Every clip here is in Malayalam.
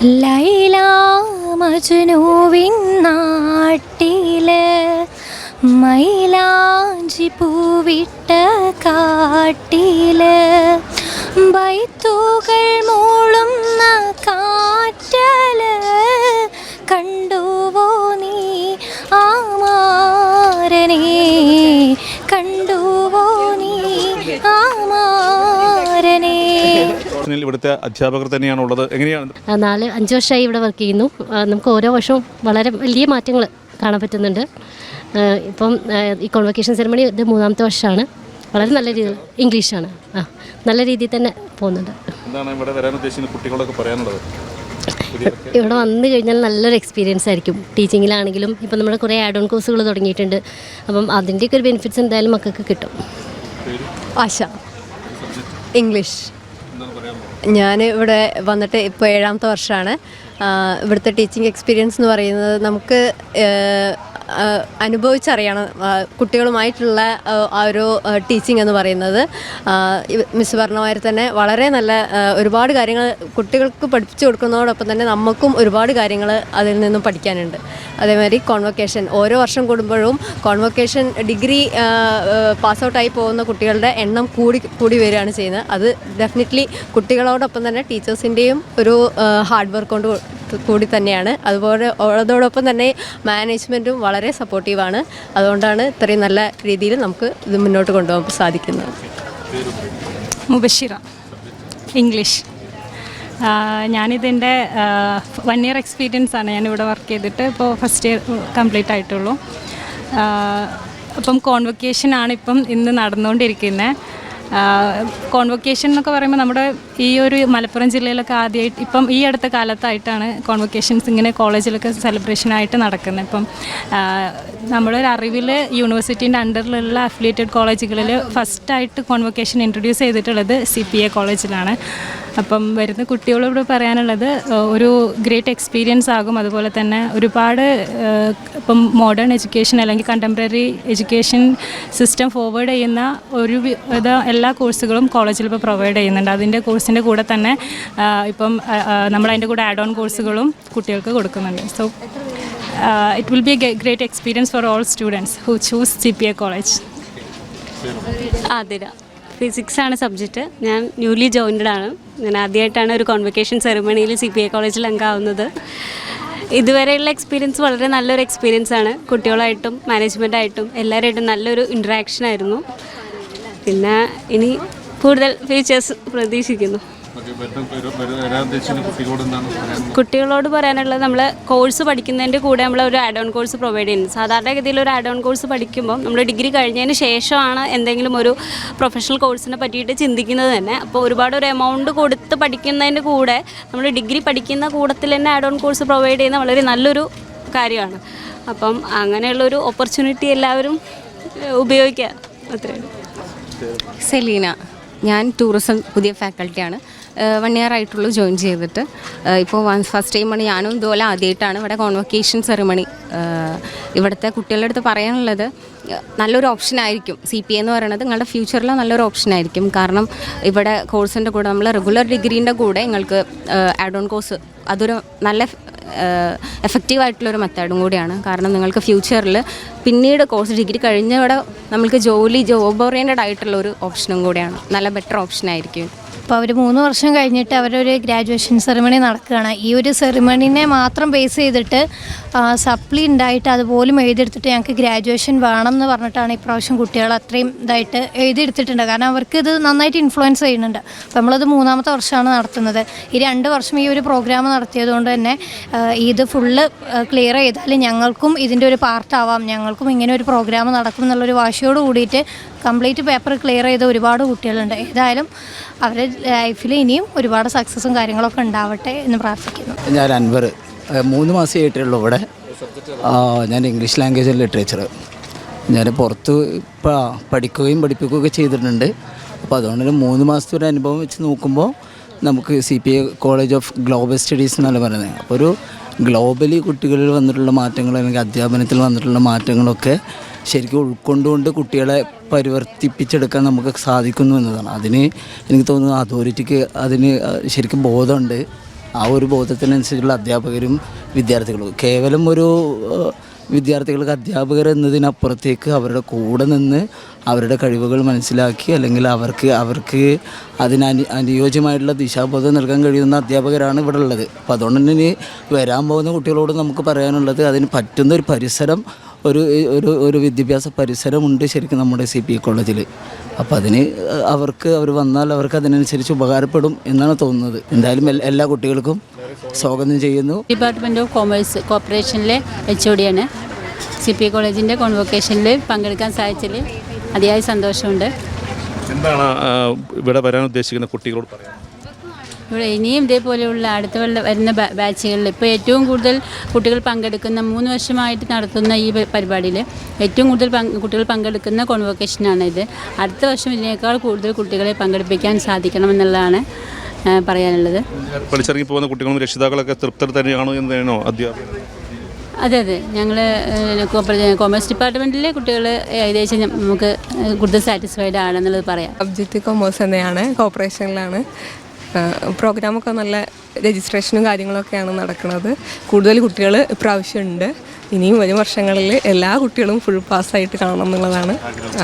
ലൈല മജ്നുവിൻ നാട്ടിൽ മൈലാഞ്ചി പൂവിട്ട കാട്ടിൽ ബൈത്തുകൾ മൂളുന്ന കാറ്റൽ കണ്ടുവോ നീ ആമാരനെ? കണ്ടുവോ നീ ആമാരനെ ഇതിൽ ഇവിടുത്തെ അധ്യാപകർ തന്നെയാണ് ഉള്ളത് എങ്ങനെയാണ് നാല് അഞ്ച് വർഷമായി ഇവിടെ വർക്ക് ചെയ്യുന്നു. നമുക്ക് ഓരോ വർഷവും വളരെ വലിയ മാറ്റങ്ങൾ കാണാൻ പറ്റുന്നുണ്ട്. ഇപ്പം ഈ കോൺവക്കേഷൻ സെറമണി ഇത് മൂന്നാമത്തെ വർഷമാണ്. വളരെ നല്ല രീതിയിൽ ഇംഗ്ലീഷാണ്. ആ നല്ല രീതിയിൽ തന്നെ പോകുന്നുണ്ട്. എന്താണ് ഇവിടെ വരാൻ ഉദ്ദേശിക്കുന്ന കുട്ടികളൊക്കെ പറയാനുള്ളത്? ഇവിടെ വന്നു കഴിഞ്ഞാൽ നല്ലൊരു എക്സ്പീരിയൻസ് ആയിരിക്കും. ടീച്ചിങ്ങിലാണെങ്കിലും ഇപ്പം നമ്മൾ കുറേ ആഡ് ഓൺ കോഴ്സുകൾ തുടങ്ങിയിട്ടുണ്ട്. അപ്പം അതിന്റെയൊക്കെ ഒരു ബെനിഫിറ്റ്സ് എന്തായാലും മക്കൾക്ക് കിട്ടും. ആശ. ഇംഗ്ലീഷ് ഞാൻ ഇവിടെ വന്നിട്ട് ഇപ്പോൾ ഏഴാമത്തെ വർഷമാണ്. ഇവിടുത്തെ ടീച്ചിങ് എക്സ്പീരിയൻസ് എന്ന് പറയുന്നത് നമുക്ക് അനുഭവിച്ചറിയണം. കുട്ടികളുമായിട്ടുള്ള ആ, ഒരു ടീച്ചിങ് എന്ന് പറയുന്നത്. മിസ് പറഞ്ഞമാതിരി തന്നെ വളരെ നല്ല ഒരുപാട് കാര്യങ്ങൾ കുട്ടികൾക്ക് പഠിപ്പിച്ചു കൊടുക്കുന്നതോടൊപ്പം തന്നെ നമുക്കും ഒരുപാട് കാര്യങ്ങൾ അതിൽ നിന്നും പഠിക്കാനുണ്ട്. അതേമാതിരി കോൺവൊക്കേഷൻ ഓരോ വർഷം കൂടുമ്പോഴും കോൺവൊക്കേഷൻ ഡിഗ്രി പാസ് ഔട്ടായി പോകുന്ന കുട്ടികളുടെ എണ്ണം കൂടി കൂടി വരികയാണ് ചെയ്യുന്നത്. അത് ഡെഫിനറ്റ്ലി കുട്ടികളോടൊപ്പം തന്നെ ടീച്ചേഴ്സിന്റെയും ഒരു ഹാർഡ് വർക്ക് കൊണ്ട് കൂടി തന്നെയാണ്. അതുപോലെ അതോടൊപ്പം തന്നെ മാനേജ്മെന്റും വളരെ സപ്പോർട്ടീവാണ്. അതുകൊണ്ടാണ് ഇത്രയും നല്ല രീതിയിൽ നമുക്ക് ഇത് മുന്നോട്ട് കൊണ്ടുപോകാൻ സാധിക്കുന്നത്. മുബഷിറ. ഇംഗ്ലീഷ്. ഞാനിതിന്റെ വൺ ഇയർ എക്സ്പീരിയൻസ് ആണ് ഞാനിവിടെ വർക്ക് ചെയ്തിട്ട് ഇപ്പോൾ ഫസ്റ്റ് ഇയർ കംപ്ലീറ്റ് ആയിട്ടുള്ളൂ. അപ്പം കോൺവൊക്കേഷനാണ് ഇപ്പം ഇന്ന് നടന്നുകൊണ്ടിരിക്കുന്നത് കോൺവൊക്കേഷൻ എന്നൊക്കെ പറയുമ്പോൾ നമ്മുടെ ഈ ഒരു മലപ്പുറം ജില്ലയിലൊക്കെ ആദ്യമായിട്ട് ഇപ്പം ഈ അടുത്ത കാലത്തായിട്ടാണ് കോൺവൊക്കേഷൻസ് ഇങ്ങനെ കോളേജിലൊക്കെ സെലിബ്രേഷനായിട്ട് നടക്കുന്നത് ഇപ്പം ഒരു അറിവിൽ യൂണിവേഴ്സിറ്റീന്റെ അണ്ടറിലുള്ള അഫിലിയേറ്റഡ് കോളേജുകളിൽ ഫസ്റ്റായിട്ട് കോൺവൊക്കേഷൻ ഇൻട്രൊഡ്യൂസ് ചെയ്തിട്ടുള്ളത് സി പി എ കോളേജിലാണ് അപ്പം വരുന്ന കുട്ടികളോട് പറയാനുള്ളത് ഒരു ഗ്രേറ്റ് എക്സ്പീരിയൻസ് ആകും. അതുപോലെ തന്നെ ഒരുപാട് ഇപ്പം മോഡേൺ എഡ്യൂക്കേഷൻ അല്ലെങ്കിൽ കണ്ടംപററി എഡ്യൂക്കേഷൻ സിസ്റ്റം ഫോർവേഡ് ചെയ്യുന്ന ഒരു എല്ലാ കോഴ്സുകളും കോളേജിൽ ഇപ്പോൾ പ്രൊവൈഡ് ചെയ്യുന്നുണ്ട്. അതിന്റെ കോഴ്സിന്റെ കൂടെ തന്നെ ഇപ്പം നമ്മൾ അതിന്റെ കൂടെ ആഡ് ഓൺ കോഴ്സുകളും കുട്ടികൾക്ക് കൊടുക്കുന്നുണ്ട്. So will be a great experience for all students who choose C P A college Athira. Physics ആണ് സബ്ജക്റ്റ് ഞാൻ ന്യൂലി ജോയിൻഡ് ആണ്. ഞാൻ ആദ്യമായിട്ടാണ് ഒരു കോൺവെക്കേഷൻ സെറിമണിയിൽ സി പി ഐ കോളേജിൽ അംഗമാവുന്നത്. ഇതുവരെയുള്ള എക്സ്പീരിയൻസ് വളരെ നല്ലൊരു എക്സ്പീരിയൻസ് ആണ്. കുട്ടികളായിട്ടും മാനേജ്മെന്റായിട്ടും എല്ലാവരുമായിട്ടും നല്ലൊരു ഇൻട്രാക്ഷൻ ആയിരുന്നു. പിന്നെ ഇനി കൂടുതൽ ഫീച്ചേഴ്സ് പ്രതീക്ഷിക്കുന്നു. കുട്ടികളോട് പറയാനുള്ളത് നമ്മൾ കോഴ്സ് പഠിക്കുന്നതിന്റെ കൂടെ നമ്മൾ ഒരു ആഡ് ഓൺ കോഴ്സ് പ്രൊവൈഡ് ചെയ്യുന്നത് സാധാരണഗതിയിൽ ഒരു ആഡ് ഓൺ കോഴ്സ് പഠിക്കുമ്പോൾ നമ്മൾ ഡിഗ്രി കഴിഞ്ഞതിന് ശേഷമാണ് എന്തെങ്കിലും ഒരു പ്രൊഫഷണൽ കോഴ്സിനെ പറ്റിയിട്ട് ചിന്തിക്കുന്നത് തന്നെ. അപ്പോൾ ഒരുപാട് ഒരു എമൗണ്ട് കൊടുത്ത് പഠിക്കുന്നതിന്റെ കൂടെ നമ്മൾ ഡിഗ്രി പഠിക്കുന്ന കൂടത്തിൽ തന്നെ ആഡ് ഓൺ കോഴ്സ് പ്രൊവൈഡ് ചെയ്യുന്ന വളരെ നല്ലൊരു കാര്യമാണ്. അപ്പം അങ്ങനെയുള്ളൊരു ഓപ്പർച്യൂണിറ്റി എല്ലാവരും ഉപയോഗിക്കുക. അത്രയും സെലീന ഞാൻ ടൂറിസം പുതിയ ഫാക്കൽറ്റിയാണ് വൺ ഇയർ ആയിട്ടുള്ളൂ ജോയിൻ ചെയ്തിട്ട്. ഇപ്പോൾ വൺ ഫസ്റ്റ് ടൈമാണ് ഞാനും ഇതുപോലെ ആദ്യമായിട്ടാണ് ഇവിടെ കോൺവൊക്കേഷൻ സെറിമണി ഇവിടുത്തെ കുട്ടികളുടെ അടുത്ത് പറയാനുള്ളത്. നല്ലൊരു ഓപ്ഷൻ ആയിരിക്കും. സി പി എന്ന് പറയുന്നത് നിങ്ങളുടെ ഫ്യൂച്ചറിൽ നല്ലൊരു ഓപ്ഷൻ ആയിരിക്കും. കാരണം ഇവിടെ കോഴ്സിന്റെ കൂടെ നമ്മൾ റെഗുലർ ഡിഗ്രീന്റെ കൂടെ നിങ്ങൾക്ക് ആഡ് ഓൺ കോഴ്സ് അതൊരു നല്ല എഫക്റ്റീവ് ആയിട്ടുള്ളൊരു മെത്തേഡും കൂടിയാണ്. കാരണം നിങ്ങൾക്ക് ഫ്യൂച്ചറിൽ പിന്നീട് കോഴ്സ് ഡിഗ്രി കഴിഞ്ഞവിടെ നമുക്ക് ജോലി ജോബ് ഓറിയന്റഡ് ആയിട്ടുള്ള ഒരു ഓപ്ഷനും കൂടിയാണ്. നല്ല ബെറ്റർ ഓപ്ഷൻ ആയിരിക്കും. അപ്പോൾ അവർ മൂന്ന് വർഷം കഴിഞ്ഞിട്ട് അവരൊരു ഗ്രാജുവേഷൻ സെറിമണി നടക്കുകയാണ്. ഈ ഒരു സെറിമണിനെ മാത്രം ബേസ് ചെയ്തിട്ട് സപ്ലി ഉണ്ടായിട്ട് അതുപോലും എഴുതിയെടുത്തിട്ട് ഞങ്ങൾക്ക് ഗ്രാജുവേഷൻ വേണം എന്ന് പറഞ്ഞിട്ടാണ് ഇപ്രാവശ്യം കുട്ടികൾ അത്രയും ഇതായിട്ട് എഴുതിയെടുത്തിട്ടുണ്ട്. കാരണം അവർക്ക് ഇത് നന്നായിട്ട് ഇൻഫ്ലുവൻസ് ചെയ്യുന്നുണ്ട്. അപ്പോൾ നമ്മളത് മൂന്നാമത്തെ വർഷമാണ് നടത്തുന്നത്. ഈ രണ്ട് വർഷം ഈ ഒരു പ്രോഗ്രാം നടത്തിയതുകൊണ്ട് തന്നെ ഇത് ഫുള്ള് ക്ലിയർ ചെയ്താൽ ഞങ്ങൾക്കും ഇതിന്റെ ഒരു പാർട്ടാവാം ഞങ്ങൾക്കും ഇങ്ങനെ ഒരു പ്രോഗ്രാം നടക്കും എന്നുള്ളൊരു വാശിയോട് കൂടിയിട്ട് കംപ്ലീറ്റ് പേപ്പർ ക്ലിയർ ചെയ്ത ഒരുപാട് കുട്ടികളുണ്ട്. ഏതായാലും അവരുടെ ലൈഫിൽ ഇനിയും ഒരുപാട് സക്സസും കാര്യങ്ങളൊക്കെ ഉണ്ടാവട്ടെ എന്ന് പ്രാർത്ഥിക്കുന്നു. ഞാൻ അൻവർ മൂന്ന് മാസമായിട്ടുള്ളൂ ഇവിടെ. ഞാൻ ഇംഗ്ലീഷ് ലാംഗ്വേജ് ലിറ്ററേച്ചർ ഞാൻ പുറത്ത് പഠിക്കുകയും പഠിപ്പിക്കുകയൊക്കെ ചെയ്തിട്ടുണ്ട്. അപ്പോൾ അതുകൊണ്ട് തന്നെ മൂന്ന് മാസത്തെ ഒരു അനുഭവം വെച്ച് നോക്കുമ്പോൾ നമുക്ക് C P I college of global studies എന്നാണ് പറയുന്നത് അപ്പോൾ ഒരു ഗ്ലോബലി കുട്ടികളിൽ വന്നിട്ടുള്ള മാറ്റങ്ങൾ അല്ലെങ്കിൽ അധ്യാപനത്തിൽ വന്നിട്ടുള്ള മാറ്റങ്ങളൊക്കെ ശരിക്കും ഉൾക്കൊണ്ടുകൊണ്ട് കുട്ടികളെ പരിവർത്തിപ്പിച്ചെടുക്കാൻ നമുക്ക് സാധിക്കുന്നു എന്നതാണ്. അതിന് എനിക്ക് തോന്നുന്നു അതോറിറ്റിക്ക് അതിന് ശരിക്കും ബോധമുണ്ട്. ആ ഒരു ബോധത്തിനനുസരിച്ചുള്ള അധ്യാപകരും വിദ്യാർത്ഥികളും. കേവലം ഒരു വിദ്യാർത്ഥികൾക്ക് അധ്യാപകർ എന്നതിനപ്പുറത്തേക്ക് അവരുടെ കൂടെ നിന്ന് അവരുടെ കഴിവുകൾ മനസ്സിലാക്കി അല്ലെങ്കിൽ അവർക്ക് അവർക്ക് അതിന് അനു അനുയോജ്യമായിട്ടുള്ള ദിശാബോധം നൽകാൻ കഴിയുന്ന അധ്യാപകരാണ് ഇവിടെ ഉള്ളത്. അപ്പോൾ അതുകൊണ്ട് തന്നെ ഇനി വരാൻ പോകുന്ന കുട്ടികളോട് നമുക്ക് പറയാനുള്ളത് അതിന് പറ്റുന്ന ഒരു പരിസരം ഒരു ഒരു ഒരു വിദ്യാഭ്യാസ പരിസരമുണ്ട് ശരിക്കും നമ്മുടെ സി പി കോളേജിൽ അപ്പോൾ അതിന് അവർക്ക് അവർ വന്നാൽ അവർക്ക് അതിനനുസരിച്ച് ഉപകാരപ്പെടും എന്നാണ് തോന്നുന്നത്. എന്തായാലും എല്ലാ കുട്ടികൾക്കും സ്വാഗതം ചെയ്യുന്നു. ഡിപ്പാർട്ട്മെന്റ് ഓഫ് കോമേഴ്സ് കോർപ്പറേഷനിലെ എച്ച് ഒ ഡിയാണ്. സി പി കോളേജിന്റെ കോൺവൊക്കേഷനിൽ പങ്കെടുക്കാൻ സാധിച്ചതിൽ അതിയായ സന്തോഷമുണ്ട്. എന്താണ് ഇവിടെ വരാൻ ഉദ്ദേശിക്കുന്ന കുട്ടികളോട് ഇവിടെ ഇനിയും ഇതേപോലെയുള്ള അടുത്ത വരുന്ന ബാച്ചുകളിൽ ഇപ്പോൾ ഏറ്റവും കൂടുതൽ കുട്ടികൾ പങ്കെടുക്കുന്ന മൂന്ന് വർഷമായിട്ട് നടത്തുന്ന ഈ പരിപാടിയിൽ ഏറ്റവും കൂടുതൽ കുട്ടികൾ പങ്കെടുക്കുന്ന കോൺവൊക്കേഷനാണ് ഇത്. അടുത്ത വർഷം ഇതിനേക്കാൾ കൂടുതൽ കുട്ടികളെ പങ്കെടുപ്പിക്കാൻ സാധിക്കണമെന്നുള്ളതാണ് പറയാനുള്ളത്. പഠിച്ചിറങ്ങി പോകുന്ന കുട്ടികളും രക്ഷിതാക്കളൊക്കെ തൃപ്തർ തന്നെയാണോ എന്ന് തന്നെയാണോ അധ്യാപകർ? അതെ അതെ. ഞങ്ങൾ കോമേഴ്സ് ഡിപ്പാർട്ട്മെന്റിലെ കുട്ടികൾ ഏകദേശം നമുക്ക് കൂടുതൽ സാറ്റിസ്ഫൈഡ് ആണെന്നുള്ളത് പറയാം. സബ്ജക്റ്റ് കോമേഴ്സ് തന്നെയാണ് കോപ്പറേഷനിലാണ് പ്രോഗ്രാമൊക്കെ നല്ല രജിസ്ട്രേഷനും കാര്യങ്ങളൊക്കെയാണ് നടക്കുന്നത്. കൂടുതൽ കുട്ടികൾ ഇപ്രാവശ്യം ഉണ്ട്. ഇനിയും വരും വർഷങ്ങളിൽ എല്ലാ കുട്ടികളും ഫുൾ പാസ്സായിട്ട് കാണണം എന്നുള്ളതാണ്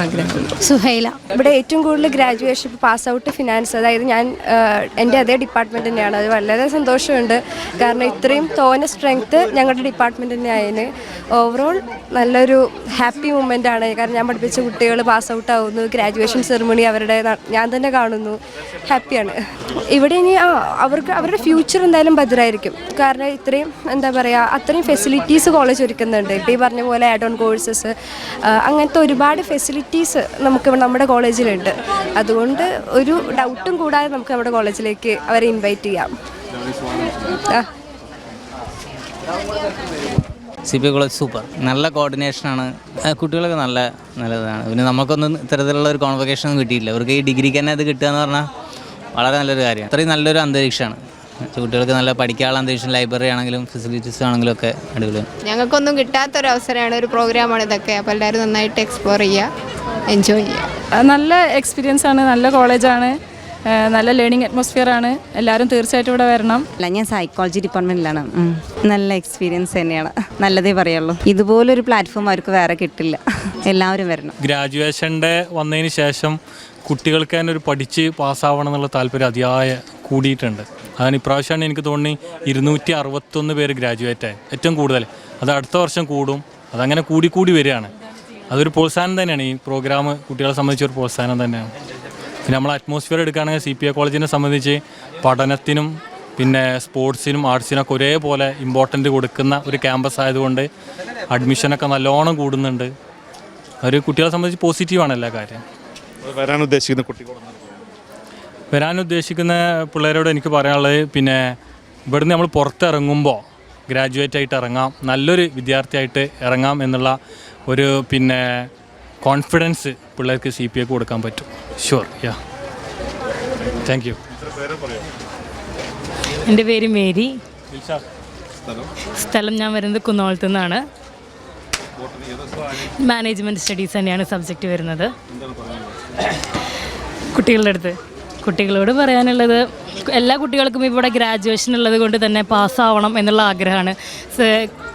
ആഗ്രഹം. സുഹൈല. ഇവിടെ ഏറ്റവും കൂടുതൽ ഗ്രാജുവേഷൻ ഇപ്പോൾ പാസ് ഔട്ട് ഫിനാൻസ് അതായത് ഞാൻ എന്റെ അതേ ഡിപ്പാർട്ട്മെന്റ് തന്നെയാണ്. അത് വളരെ സന്തോഷമുണ്ട്. കാരണം ഇത്രയും തോന സ്ട്രെങ്ത്ത് ഞങ്ങളുടെ ഡിപ്പാർട്ട്മെന്റ് തന്നെ ആയതിന് ഓവറോൾ നല്ലൊരു ഹാപ്പി മൂമെന്റ് ആണ്. കാരണം ഞാൻ പഠിപ്പിച്ച കുട്ടികൾ പാസ് ഔട്ട് ആവുന്നു. ഗ്രാജുവേഷൻ സെറിമണി അവരുടെ ഞാൻ തന്നെ കാണുന്നു. ഹാപ്പിയാണ് ഇവിടെ ഇനി ആ അവർക്ക് അവരുടെ ഫ്യൂച്ചർ എന്തായാലും ഭദ്രമായിരിക്കും. കാരണം ഇത്രയും എന്താ പറയുക അത്രയും ഫെസിലിറ്റീസ് കോളേജ് ഒരുക്കുന്നുണ്ട് ഇപ്പോൾ ഈ പറഞ്ഞ പോലെ ആഡ് ഓൺ കോഴ്സസ് അങ്ങനത്തെ ഒരുപാട് ഫെസിലിറ്റീസ് നമുക്ക് നമ്മുടെ കോളേജിലുണ്ട് അതുകൊണ്ട് ഒരു ഡൗട്ടും കൂടാതെ നമുക്ക് നമ്മുടെ കോളേജിലേക്ക് അവരെ ഇൻവൈറ്റ് ചെയ്യാം. സി പി കോളേജ് സൂപ്പർ നല്ല കോർഡിനേഷനാണ് കുട്ടികളൊക്കെ നല്ല നല്ലതാണ്. പിന്നെ നമുക്കൊന്നും ഇത്തരത്തിലുള്ള ഒരു കോൺവക്കേഷൻ ഒന്നും കിട്ടിയില്ല അവർക്ക് ഈ ഡിഗ്രിക്ക് തന്നെ അത് കിട്ടുക എന്ന് പറഞ്ഞാൽ വളരെ നല്ലൊരു കാര്യമാണ്. അത്രയും നല്ലൊരു അന്തരീക്ഷമാണ്. കുട്ടികൾക്ക് നല്ല പഠിക്കാനുള്ള അന്തരീക്ഷം ലൈബ്രറി ആണെങ്കിലും ഫെസിലിറ്റീസ് ആണെങ്കിലും ഒക്കെ അടിപൊളിയാണ് ഞങ്ങൾക്കൊന്നും കിട്ടാത്തൊരു അവസരമാണ് ഒരു പ്രോഗ്രാമാണ് ഇതൊക്കെ. അപ്പോൾ എല്ലാവരും നന്നായിട്ട് എക്സ്പ്ലോർ ചെയ്യുക എൻജോയ് ചെയ്യുക. നല്ല എക്സ്പീരിയൻസ് ആണ് നല്ല കോളേജാണ് നല്ല ലേണിംഗ് അറ്റ്മോസ്ഫിയർ ആണ്. എല്ലാവരും തീർച്ചയായിട്ടും ഇവിടെ വരണം. അല്ല ഞാൻ സൈക്കോളജി ഡിപ്പാർട്ട്മെന്റിലാണ് നല്ല എക്സ്പീരിയൻസ് തന്നെയാണ്. നല്ലതേ പറയുള്ളൂ. ഇതുപോലൊരു പ്ലാറ്റ്ഫോം അവർക്ക് വേറെ കിട്ടില്ല. എല്ലാവരും വരണം. ഗ്രാജുവേഷന്റെ വന്നതിന് ശേഷം കുട്ടികൾക്ക് തന്നെ ഒരു പഠിച്ച് പാസ്സാവണം എന്നുള്ള താല്പര്യം അതിയായ കൂടിയിട്ടുണ്ട്. അതാണ് ഇപ്രാവശ്യമാണ് എനിക്ക് തോന്നി ഇരുന്നൂറ്റി അറുപത്തൊന്ന് പേര് ഗ്രാജുവേറ്റ് ആയി. ഏറ്റവും കൂടുതൽ. അത് അടുത്ത വർഷം കൂടും. അതങ്ങനെ കൂടി കൂടി വരികയാണ്. അതൊരു പ്രോത്സാഹനം തന്നെയാണ്. ഈ പ്രോഗ്രാം കുട്ടികളെ സംബന്ധിച്ചൊരു പ്രോത്സാഹനം തന്നെയാണ്. പിന്നെ നമ്മൾ അറ്റ്മോസ്ഫിയർ എടുക്കുകയാണെങ്കിൽ സി പി എ കോളേജിനെ സംബന്ധിച്ച് പഠനത്തിനും പിന്നെ സ്പോർട്സിനും ആർട്സിനൊക്കെ ഒരേപോലെ ഇമ്പോർട്ടന്റ് കൊടുക്കുന്ന ഒരു ക്യാമ്പസ് ആയതുകൊണ്ട് അഡ്മിഷനൊക്കെ നല്ലോണം കൂടുന്നുണ്ട്. ഒരു കുട്ടികളെ സംബന്ധിച്ച് പോസിറ്റീവാണ് എല്ലാ കാര്യം. വരാൻ ഉദ്ദേശിക്കുന്ന കുട്ടികളോട് വരാൻ ഉദ്ദേശിക്കുന്ന പിള്ളേരോട് എനിക്ക് പറയാനുള്ളത് പിന്നെ ഇവിടുന്ന് നമ്മൾ പുറത്തിറങ്ങുമ്പോൾ ഗ്രാജുവേറ്റ് ആയിട്ട് ഇറങ്ങാം. നല്ലൊരു വിദ്യാർത്ഥിയായിട്ട് ഇറങ്ങാം എന്നുള്ള ഒരു പിന്നെ കോൺഫിഡൻസ് പിള്ളേർക്ക് സി പി എക്ക് കൊടുക്കാൻ പറ്റും. ഷുവർ യാ താങ്ക് യു എന്റെ പേര് മേരി. സ്ഥലം ഞാൻ വരുന്നത് കുന്നോളത്തു നിന്നാണ്. മാനേജ്മെന്റ് സ്റ്റഡീസ് തന്നെയാണ് സബ്ജക്റ്റ് വരുന്നത്. കുട്ടികളുടെ അടുത്ത്. കുട്ടികളോട് പറയാനുള്ളത് എല്ലാ കുട്ടികൾക്കും ഇവിടെ ഗ്രാജുവേഷൻ ഉള്ളത് കൊണ്ട് തന്നെ പാസ്സാവണം എന്നുള്ള ആഗ്രഹമാണ്.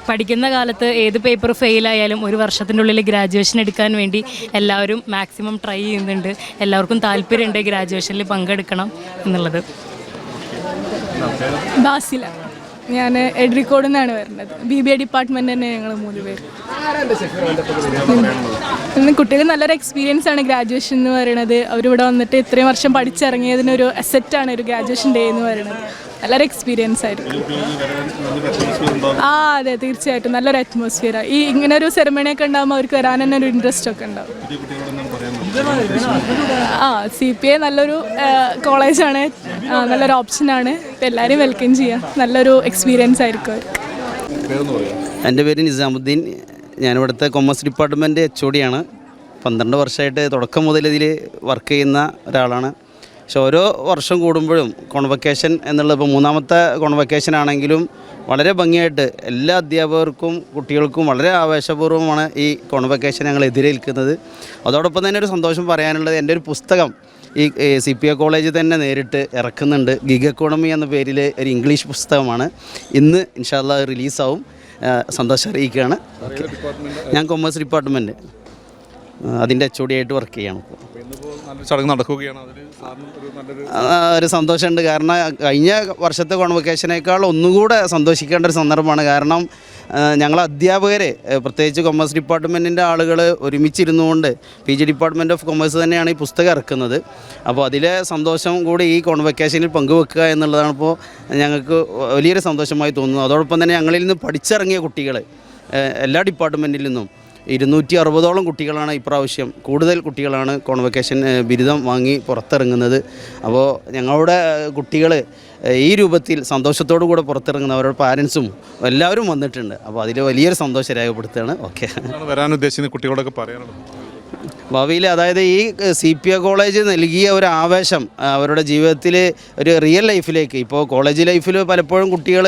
പഠിക്കുന്ന കാലത്ത് ഏത് പേപ്പർ ഫെയിലായാലും ഒരു വർഷത്തിന്റെ ഉള്ളിൽ ഗ്രാജുവേഷൻ എടുക്കാൻ വേണ്ടി എല്ലാവരും മാക്സിമം ട്രൈ ചെയ്യുന്നുണ്ട്. എല്ലാവർക്കും താല്പര്യമുണ്ട് ഗ്രാജുവേഷനിൽ പങ്കെടുക്കണം എന്നുള്ളത്. ബാസില. ഞാൻ എഡ്രിക്കോട് നിന്നാണ് വരുന്നത്. ബി ബി എ ഡിപ്പാർട്ട്മെന്റ് തന്നെ ഞങ്ങൾ മൂന്ന് പേര്. ഇന്ന് കുട്ടികൾ നല്ലൊരു എക്സ്പീരിയൻസ് ആണ് ഗ്രാജുവേഷൻ എന്ന് പറയുന്നത് അവരിവിടെ വന്നിട്ട് ഇത്രയും വർഷം പഠിച്ചിറങ്ങിയതിനൊരു അസെറ്റാണ് ഒരു ഗ്രാജുവേഷൻ ഡേ എന്ന് പറയുന്നത് നല്ലൊരു എക്സ്പീരിയൻസ് ആയിരുന്നു. ആ അതെ തീർച്ചയായിട്ടും. നല്ലൊരു അറ്റ്മോസ്ഫിയർ ഈ ഇങ്ങനെ ഒരു സെറമണി ഒക്കെ ഉണ്ടാകുമ്പോൾ അവർക്ക് വരാൻ തന്നെ ഒരു ഇൻട്രസ്റ്റ് ഒക്കെ ഉണ്ടാവും. ആ സി പി ഐ നല്ലൊരു കോളേജാണ്. നല്ലൊരു ഓപ്ഷനാണ്. ഇപ്പം എല്ലാവരും വെൽക്കം ചെയ്യാം. നല്ലൊരു എക്സ്പീരിയൻസ് ആയിരിക്കും അവർക്ക്. എന്റെ പേര് നിസാമുദ്ദീൻ. ഞാനിവിടുത്തെ കൊമേഴ്സ് ഡിപ്പാർട്ട്മെന്റ് എച്ച് ഒ ഡിയാണ് പന്ത്രണ്ട് വർഷമായിട്ട് തുടക്കം മുതൽ ഇതിൽ വർക്ക് ചെയ്യുന്ന ഒരാളാണ്. പക്ഷെ ഓരോ വർഷം കൂടുമ്പോഴും കോൺവക്കേഷൻ എന്നുള്ളത് ഇപ്പോൾ മൂന്നാമത്തെ കോൺവക്കേഷൻ ആണെങ്കിലും വളരെ ഭംഗിയായിട്ട് എല്ലാ അധ്യാപകർക്കും കുട്ടികൾക്കും വളരെ ആവേശപൂർവമാണ് ഈ കോൺവക്കേഷൻ ഞങ്ങൾ എതിരേൽക്കുന്നത് അതോടൊപ്പം തന്നെ ഒരു സന്തോഷം പറയാനുള്ളത് എന്റെ ഒരു പുസ്തകം ഈ സി പി എ കോളേജ് തന്നെ നേരിട്ട് ഇറക്കുന്നുണ്ട്. ഗിഗ് എക്കോണമി എന്ന പേരിൽ ഒരു ഇംഗ്ലീഷ് പുസ്തകമാണ്. ഇന്ന് ഇൻഷാല്ല റിലീസാവും. സന്തോഷം അറിയിക്കുകയാണ്. ഞാൻ കൊമേഴ്സ് ഡിപ്പാർട്ട്മെന്റ് അതിന്റെ എച്ച് ഒ ഡി ആയിട്ട് വർക്ക് ചെയ്യണം ഇപ്പോൾ. ചടങ്ങ് നടക്കുകയാണ്. ഒരു നല്ലൊരു ഒരു സന്തോഷമുണ്ട്. കാരണം കഴിഞ്ഞ വർഷത്തെ കോൺവൊക്കേഷനേക്കാൾ ഒന്നുകൂടെ സന്തോഷിക്കേണ്ട ഒരു സന്ദർഭമാണ്. കാരണം ഞങ്ങൾ അധ്യാപകരെ പ്രത്യേകിച്ച് കൊമേഴ്സ് ഡിപ്പാർട്ട്മെന്റിന്റെ ആളുകൾ ഒരുമിച്ചിരുന്നു കൊണ്ട് P G department of commerce തന്നെയാണ് ഈ പുസ്തകം ഇറക്കുന്നത്. അപ്പോൾ അതിലെ സന്തോഷം കൂടി ഈ കോൺവൊക്കേഷനിൽ പങ്കുവെക്കുക എന്നുള്ളതാണ് ഇപ്പോൾ ഞങ്ങൾക്ക് വലിയൊരു സന്തോഷമായി തോന്നുന്നത്. അതോടൊപ്പം തന്നെ ഞങ്ങളിൽ നിന്ന് പഠിച്ചിറങ്ങിയ കുട്ടികൾ എല്ലാ ഡിപ്പാർട്ട്മെന്റിൽ നിന്നും ഇരുന്നൂറ്റി അറുപതോളം കുട്ടികളാണ് ഇപ്രാവശ്യം കൂടുതൽ കുട്ടികളാണ് കോൺവെക്കേഷൻ ബിരുദം വാങ്ങി പുറത്തിറങ്ങുന്നത്. അപ്പോൾ ഞങ്ങളുടെ കുട്ടികൾ ഈ രൂപത്തിൽ സന്തോഷത്തോടു കൂടെ പുറത്തിറങ്ങുന്ന അവരുടെ പാരൻസും എല്ലാവരും വന്നിട്ടുണ്ട്. അപ്പോൾ അതിൽ വലിയൊരു സന്തോഷം രേഖപ്പെടുത്തുകയാണ്. ഓക്കെ. വരാൻ ഉദ്ദേശിക്കുന്ന കുട്ടികളോടൊക്കെ പറയാനുള്ളത്? ഭാവിയിൽ അതായത് ഈ സി പി എ കോളേജ് നൽകിയ ഒരു ആവേശം അവരുടെ ജീവിതത്തിൽ ഒരു റിയൽ ലൈഫിലേക്ക് ഇപ്പോൾ കോളേജ് ലൈഫിൽ പലപ്പോഴും കുട്ടികൾ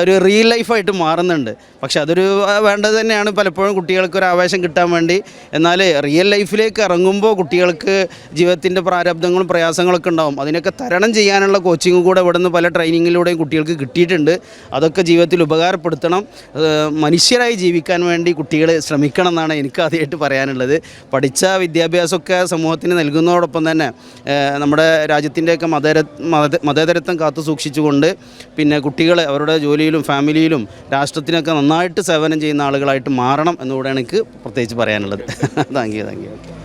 ഒരു റിയൽ ലൈഫായിട്ട് മാറുന്നുണ്ട്. പക്ഷെ അതൊരു വേണ്ടത് തന്നെയാണ് പലപ്പോഴും കുട്ടികൾക്ക് ഒരു ആവേശം കിട്ടാൻ വേണ്ടി. എന്നാൽ റിയൽ ലൈഫിലേക്ക് ഇറങ്ങുമ്പോൾ കുട്ടികൾക്ക് ജീവിതത്തിന്റെ പ്രാരബ്ധങ്ങളും പ്രയാസങ്ങളൊക്കെ ഉണ്ടാവും. അതിനൊക്കെ തരണം ചെയ്യാനുള്ള കോച്ചിങ്ങും കൂടെ ഇവിടെ നിന്ന് പല ട്രെയിനിങ്ങിലൂടെയും കുട്ടികൾക്ക് കിട്ടിയിട്ടുണ്ട്. അതൊക്കെ ജീവിതത്തിൽ ഉപകാരപ്പെടുത്തണം. മനുഷ്യരായി ജീവിക്കാൻ വേണ്ടി കുട്ടികൾ ശ്രമിക്കണം എന്നാണ് എനിക്ക് ആദ്യമായിട്ട് പറയാനുള്ളത്. പഠിച്ച വിദ്യാഭ്യാസമൊക്കെ സമൂഹത്തിന് നൽകുന്നതോടൊപ്പം തന്നെ നമ്മുടെ രാജ്യത്തിന്റെയൊക്കെ മതര മത മതേതരത്വം കാത്തു സൂക്ഷിച്ചുകൊണ്ട് പിന്നെ കുട്ടികളെ അവരുടെ ജോലിയിലും ഫാമിലിയിലും രാഷ്ട്രത്തിനൊക്കെ നന്നായിട്ട് സേവനം ചെയ്യുന്ന ആളുകളായിട്ട് മാറണം എന്നുകൂടെയാണ് എനിക്ക് പ്രത്യേകിച്ച് പറയാനുള്ളത്. Thank you thank you.